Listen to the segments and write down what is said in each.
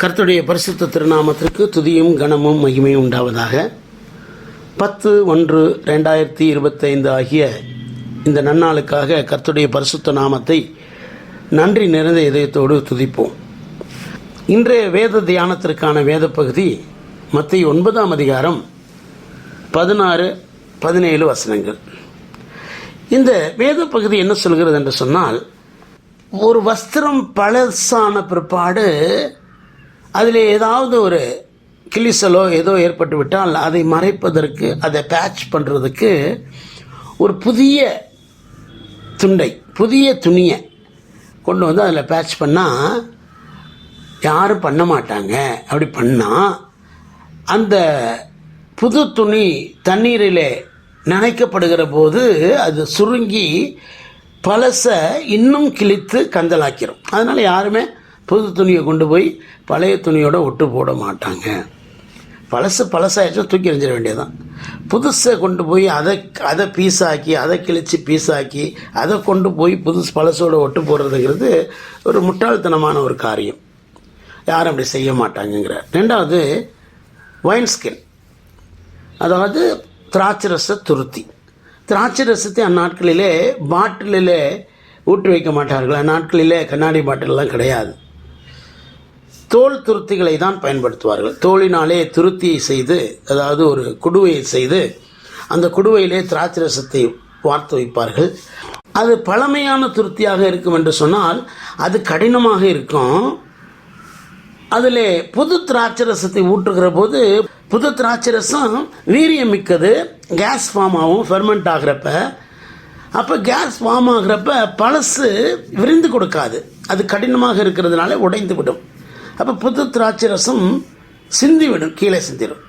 கர்த்தருடைய பரிசுத்த திருநாமத்திற்கு துதியும் கனமும் மகிமையும் உண்டாவதாக. பத்து ஒன்று ரெண்டாயிரத்தி இருபத்தைந்து ஆகிய இந்த நன்னாளுக்காக கர்த்தருடைய பரிசுத்த நாமத்தை நன்றி நிறைந்த இதயத்தோடு துதிப்போம். இன்றைய வேத தியானத்திற்கான வேத பகுதி மத்திய ஒன்பதாம் அதிகாரம் பதினாறு பதினேழு வசனங்கள். இந்த வேத பகுதி என்ன சொல்கிறது என்று சொன்னால் ஒரு வஸ்திரம் பழசான பிற்பாடு அதில் ஏதாவது ஒரு கிளிசலோ ஏதோ ஏற்பட்டு விட்டால் அதை மறைப்பதற்கு அதை பேட்ச் பண்ணுறதுக்கு ஒரு புதிய துண்டை புதிய துணியை கொண்டு வந்து அதில் பேட்ச் பண்ணால் யாரும் பண்ண மாட்டாங்க. அப்படி பண்ணால் அந்த புது துணி தண்ணீரில் நனைக்கப்படுகிற போது அது சுருங்கி பழச இன்னும் கிழித்து கந்தலாக்கிறோம் அதனால் யாருமே புது துணியை கொண்டு போய் பழைய துணியோட ஒட்டு போட மாட்டாங்க. பழசு பழசாயிடுச்சா தூக்கி எறிஞ்சிட வேண்டியதுதான். புதுசை கொண்டு போய் அதை அதை பீஸாக்கி அதை கிழித்து பீஸாக்கி அதை கொண்டு போய் புதுசு பழசோட ஒட்டு போடுறதுங்கிறது ஒரு முட்டாள்தனமான ஒரு காரியம். யாரும் அப்படி செய்ய மாட்டாங்கங்கிற. ரெண்டாவது ஒயின் ஸ்கின் அதாவது திராட்சை ரச துருத்தி. திராட்சை ரசத்தை அந்நாட்களிலே பாட்டிலே ஊற்றி வைக்க மாட்டார்கள். அந்நாட்களிலே கண்ணாடி பாட்டிலெலாம் கிடையாது. தோல் துருத்திகளை தான் பயன்படுத்துவார்கள். தோலினாலே துருத்தியை செய்து அதாவது ஒரு குடுவையை செய்து அந்த குடுவையிலே திராட்சை ரசத்தை வார்த்து வைப்பார்கள். அது பழமையான துருத்தியாக இருக்கும் என்று சொன்னால் அது கடினமாக இருக்கும். அதில் புது திராட்சை ரசத்தை ஊற்றுகிற போது புது திராட்சை ரசம் வீரியம் மிக்கது. கேஸ் ஃபார்ம் ஆகும் ஃபெர்மெண்ட் ஆகிறப்ப. அப்போ கேஸ் ஃபார்ம் ஆகிறப்ப பழசு விரிந்து கொடுக்காது. அது கடினமாக இருக்கிறதுனால உடைந்து விடும். அப்போ புது திராட்சை ரசம் சிந்திவிடும் கீழே சிந்திடும்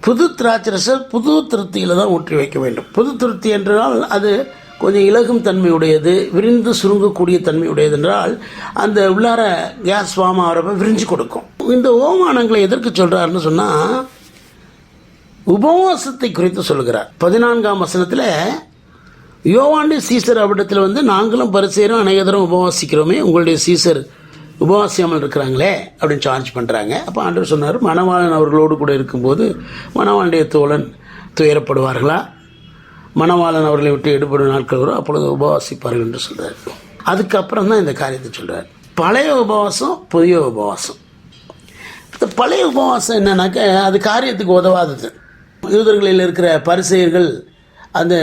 புது திராட்சை ரசம் புது திருப்தியில் தான் ஊற்றி வைக்க வேண்டும். புது திருப்தி என்றால் அது கொஞ்சம் இலகும் தன்மையுடையது விரிந்து சுருங்கக்கூடிய தன்மையுடையது என்றால் அந்த உள்ளார கேஸ் ஃபார்ம் ஆகிறப்ப விரிஞ்சு கொடுக்கும். இந்த ஓமானங்களை எதற்கு சொல்கிறாருன்னு சொன்னால் உபவாசத்தை குறித்து சொல்கிறார் பதினான்காம் வசனத்தில் யோவாண்டு சீசர் அவிடத்தில் வந்து நாங்களும் பரிசேரும் அநேக உபவாசிக்கிறோமே உங்களுடைய சீசர் உபவாசியாமல் இருக்கிறாங்களே அப்படின்னு சார்ஜ் பண்ணுறாங்க அப்போ ஆண்டவர் சொன்னார் மணவாளன் அவர்களோடு கூட இருக்கும்போது மணவாளுடைய தோழன் துயரப்படுவார்களா? மணவாளன் அவர்களை விட்டு எடுபடும் நாட்கள் வரும் அப்பொழுது உபவாசிப்பார்கள் என்று சொல்கிறார் அதுக்கப்புறம் தான் இந்த காரியத்தை சொல்கிறார் பழைய உபவாசம் புதிய உபவாசம். இந்த பழைய உபவாசம் என்னன்னாக்க அது காரியத்துக்கு உதவாதது. யூதர்களில் இருக்கிற பரிசெயர்கள் அந்த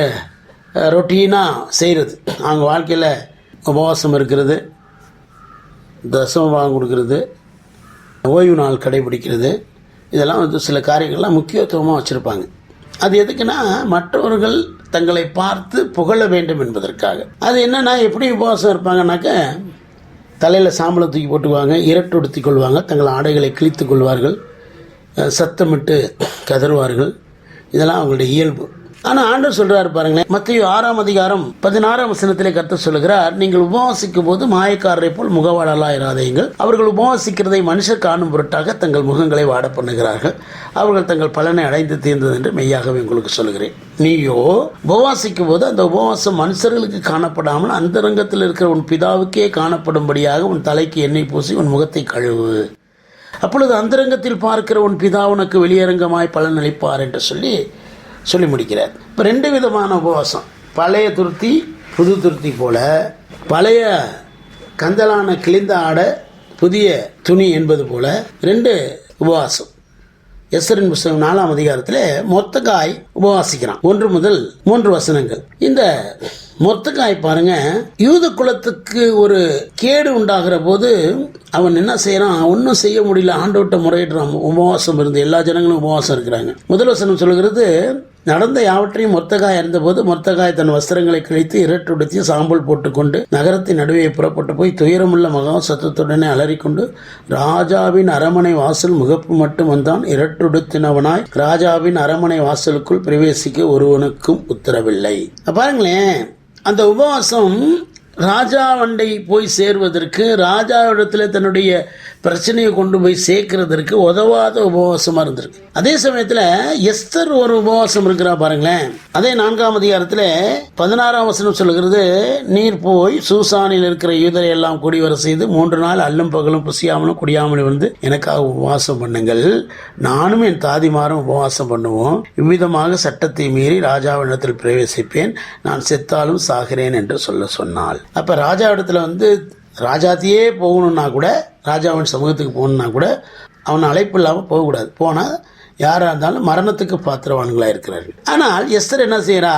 ரொட்டீனாக செய்கிறது அவங்க வாழ்க்கையில் உபவாசம் இருக்கிறது. தசமபாகம் கொடுக்கறது ஓய்வு நாள் கடைபிடிக்கிறது இதெல்லாம் வந்து சில காரியங்கள்லாம் முக்கியத்துவமாக வச்சுருப்பாங்க. அது எதுக்குன்னா மற்றவர்கள் தங்களை பார்த்து புகழ வேண்டும் என்பதற்காக. அது என்னன்னா எப்படி உபவாசம் இருப்பாங்கனாக்க தலையில் சாம்பலம் தூக்கி போட்டுக்குவாங்க இரட்டுடுத்தி கொள்வாங்க தங்கள் ஆடைகளை கிழித்து கொள்வார்கள் சத்தமிட்டு கதறுவார்கள். இதெல்லாம் அவங்களுடைய இயல்பு. ஆனால் ஆண்டவர் சொல்றாரு பாருங்களேன் மத்திய ஆறாம் அதிகாரம் பதினாறாம் வசனத்திலே கருத்து சொல்லுகிறார் நீங்கள் உபவாசிக்கும் போது மாயக்காரரை போல் முகவாடலா இராதீங்கள் அவர்கள் உபவாசிக்கிறதை மனுஷர் காணும் பொருட்டாக தங்கள் முகங்களை வாட பண்ணுகிறார்கள். அவர்கள் தங்கள் பலனை அடைந்து தீர்ந்தது என்று மெய்யாகவே உங்களுக்கு சொல்லுகிறேன். நீயோ உபவாசிக்கும் போது அந்த உபவாசம் மனுஷர்களுக்கு காணப்படாமல் அந்தரங்கத்தில் இருக்கிற உன் பிதாவுக்கே காணப்படும்படியாக உன் தலைக்கு எண்ணெய் பூசி உன் முகத்தை கழுவு. அப்பொழுது அந்தரங்கத்தில் பார்க்கிற உன் பிதா உனக்கு வெளியரங்கமாய் பலன் அளிப்பார் என்று சொல்லி சொல்லி முடிக்கிறார். இப்போ ரெண்டு விதமான உபவாசம். பழைய துருத்தி புது துருத்தி போல பழைய கந்தலான கிழிந்த ஆடை புதிய துணி என்பது போல ரெண்டு உபவாசம். எஸ்ரின் புஸ்தகம் நாலாம் அதிகாரத்தில் மொத்தக்காய் உபவாசிக்கிறான். ஒன்று முதல் மூன்று வசனங்கள். இந்த மொத்தக்காய் பாருங்க யூத குலத்துக்கு ஒரு கேடு உண்டாகிற போது அவன் என்ன செய்யறான்? ஒன்றும் செய்ய முடியல. ஆண்டவட்ட முறையிடுறான். உபவாசம் இருந்து எல்லா ஜனங்களும் உபவாசம் இருக்கிறாங்க. முதல் வசனம் சொல்கிறது நடந்த யாவற்றையும் மொத்தகாய் இருந்தபோது மொத்தகாய் தன் வஸ்திரங்களை கிழித்து இரட்டுடுத்தி சாம்பல் போட்டுக்கொண்டு நகரத்தின் நடுவே புறப்பட்டு போய் துயரமுள்ள மகா சத்தத்துடனே அலறிக்கொண்டு ராஜாவின் அரமனை வாசல் முகப்பு மட்டும் வந்தான். இரட்டுடுத்தினவனாய் ராஜாவின் அரமனை வாசலுக்குள் பிரவேசிக்க ஒருவனுக்கும் உத்தரவில்லை. பாருங்களேன் அந்த உபவாசம் ராஜா வண்டை போய் சேர்வதற்கு ராஜாவிடத்தில் தன்னுடைய பிரச்சனையை கொண்டு போய் சேர்க்கறதற்கு உதவாத உபவாசமாக இருந்திருக்கு. அதே சமயத்தில் எஸ்தர் ஒரு உபவாசம் இருக்கிறா பாருங்களேன். அதே நான்காம் அதிகாரத்தில் பதினாறாம் வசனம் சொல்லுகிறது நீர் போய் சூசானில் இருக்கிற யூதரை எல்லாம் கூடி வர செய்து மூன்று நாள் அல்லும் பகலும் புசியாமலும் குடியாமலும் வந்து எனக்காக உபவாசம் பண்ணுங்கள். நானும் என் தாதிமாரும் உபவாசம் பண்ணுவோம். இவ்விதமாக சட்டத்தை மீறி ராஜாவிடத்தில் பிரவேசிப்பேன். நான் செத்தாலும் சாகிறேன் என்று சொல்ல சொன்னாள். அப்ப ராஜாவிடத்துல வந்து ராஜாத்தியே போகணும்னா கூட ராஜாவின் சமூகத்துக்கு போகணும்னா கூட அவன் அழைப்பு இல்லாமல் போகக்கூடாது. போனால் யாராக இருந்தாலும் மரணத்துக்கு பாத்திரவான்களாக இருக்கிறார்கள். ஆனால் எஸ்தர் என்ன செய்கிறா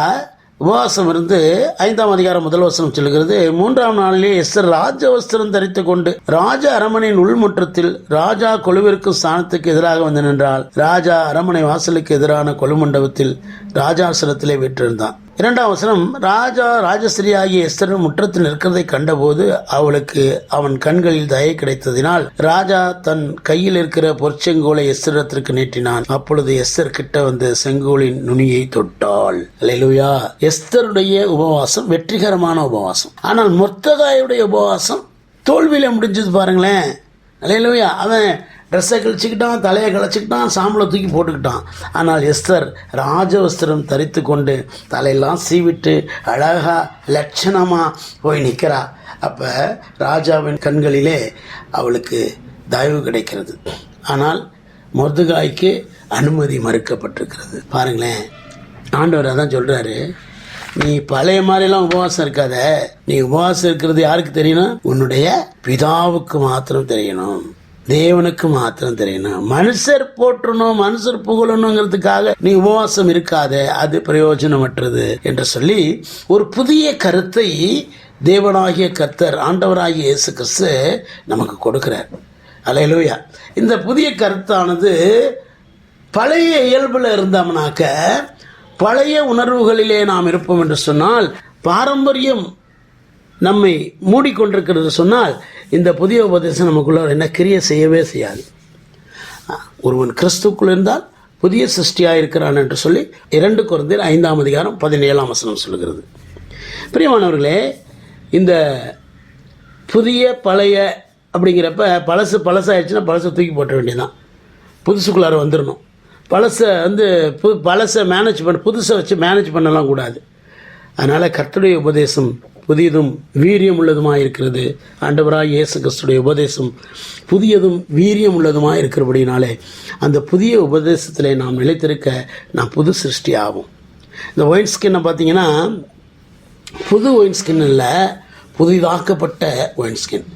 உபவாசம் இருந்து ஐந்தாம் அதிகாரம் முதல் வசனம் சொல்லுகிறது மூன்றாம் நாளிலே எஸ்தர் ராஜ வஸ்திரம் தரித்து கொண்டு ராஜ அரமனையின் உள்முற்றத்தில் ராஜா கொலுவிற்கும் ஸ்தானத்துக்கு எதிராக வந்து நின்றால் ராஜா அரமனை வாசலுக்கு எதிரான கொலுமண்டபத்தில் ராஜாசனத்திலே வீற்றிருந்தான். இரண்டாம் வசனம் ராஜா ராஜஸ்ரீ ஆகிய எஸ்தர் முற்றத்தில் நிற்கிறதை கண்டபோது அவளுக்கு அவன் கண்களில் தயை கிடைத்ததினால் ராஜா தன் கையில் இருக்கிற பொற்செங்கோலை எஸ்தரத்திற்கு நீட்டினான். அப்பொழுது எஸ்தர் கிட்ட வந்து செங்கோலின் நுனியை தொட்டாள். அல்லேலூயா எஸ்தருடைய உபவாசம் வெற்றிகரமான உபவாசம். ஆனால் மொத்தகாயுடைய உபவாசம் தோல்வியில முடிஞ்சது பாருங்களேன். அல்லேலூயா அவன் ட்ரெஸ்ஸை கழிச்சுக்கிட்டான் தலையை கழிச்சிக்கிட்டான் சாம்பலை தூக்கி போட்டுக்கிட்டான். ஆனால் எஸ்தர் ராஜவஸ்திரம் தரித்து கொண்டு தலையெல்லாம் சீவிட்டு அழகாக லட்சணமாக போய் நிற்கிறா. அப்போ ராஜாவின் கண்களிலே அவளுக்கு தயவு கிடைக்கிறது. ஆனால் மொர்துகாய்க்கு அனுமதி மறுக்கப்பட்டிருக்கிறது. பாருங்களேன். ஆண்டவர் அதான் சொல்கிறாரு நீ பழைய மாதிரிலாம் உபவாசம் இருக்காத. நீ உபவாசம் இருக்கிறது யாருக்கு தெரியணும்? உன்னுடைய பிதாவுக்கு மாத்திரம் தெரியணும். தேவனுக்கு மாத்திரம் தெரியணும் மனுஷர் போற்றணும் மனுஷர் புகழணுங்கிறதுக்காக நீ உபவாசம் இருக்காத அது பிரயோஜனமற்றது என்று சொல்லி ஒரு புதிய கருத்தை தேவனாகிய கர்த்தர் ஆண்டவராகிய இயேசு கிறிஸ்து நமக்கு கொடுக்கிறார். அலையலூயா. இந்த புதிய கருத்தானது பழைய இயல்பில் இருந்தோம்னாக்க பழைய உணர்வுகளிலே நாம் இருப்போம் என்று சொன்னால் பாரம்பரியம் நம்மை மூடிக்கொண்டிருக்கிறது சொன்னால் இந்த புதிய உபதேசம் நமக்குள்ள என்ன கிரியை செய்யவே செய்யாது. ஒருவன் கிறிஸ்துக்குள் இருந்தால் புதிய சிருஷ்டியாக இருக்கிறான் என்று சொல்லி இரண்டு குழந்தையில் ஐந்தாம் அதிகாரம் பதினேழாம் வசனம் சொல்கிறது பிரியமானவர்களே இந்த புதிய பழைய அப்படிங்கிறப்ப பழசு பழசாயிடுச்சுன்னா பழசை தூக்கி போட்ட வேண்டியதான் புதுசுக்குள்ளார வந்துடணும் பழசை வந்து பு பழசை மேனேஜ் பண்ண புதுசை வச்சு மேனேஜ் பண்ணலாம் கூடாது. அதனால் கர்த்தருடைய உபதேசம் புதியதும் வீரியம் உள்ளதுமாக இருக்கிறது ஆண்டவராய் இயேசு கிறிஸ்துடைய உபதேசம் புதியதும் வீரியம் உள்ளதுமாக இருக்கிறபடினாலே அந்த புதிய உபதேசத்தில் நாம் நிலைத்திருக்க நாம் புது சிருஷ்டி ஆகும் இந்த ஒயின் ஸ்கின்னை பார்த்தீங்கன்னா புது ஒயின் ஸ்கின் இல்லை புதிதாக்கப்பட்ட ஒயின் ஸ்கின்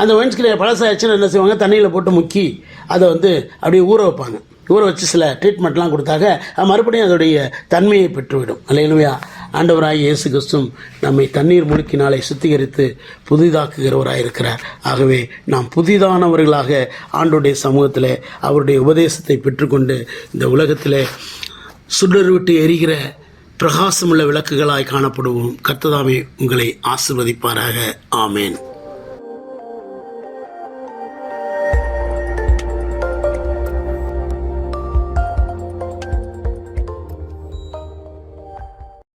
அந்த ஒயின் ஸ்கின் பழசாயிடுச்சுன்னா என்ன செய்வாங்க? தண்ணியில் போட்டு முக்கி அதை வந்து அப்படியே ஊற வைப்பாங்க. ஊற வச்சு சில ட்ரீட்மெண்ட்லாம் கொடுத்தாக்க மறுபடியும் அதோடைய தன்மையை பெற்றுவிடும். அல்லையிலுமையா ஆண்டவராய் இயேசு கிறிஸ்தும் நம்மை தண்ணீர் முழுக்கினாலே சுத்திகரித்து புதிதாக்குகிறவராயிருக்கிறார். ஆகவே நாம் புதிதானவர்களாக ஆண்டோடைய சமூகத்தில் அவருடைய உபதேசத்தை பெற்றுக்கொண்டு இந்த உலகத்தில் சுடர் விட்டு எரிகிற பிரகாசமுள்ள விளக்குகளாய் காணப்படுவோம். கர்த்ததாமே உங்களை ஆசிர்வதிப்பாராக. ஆமேன்.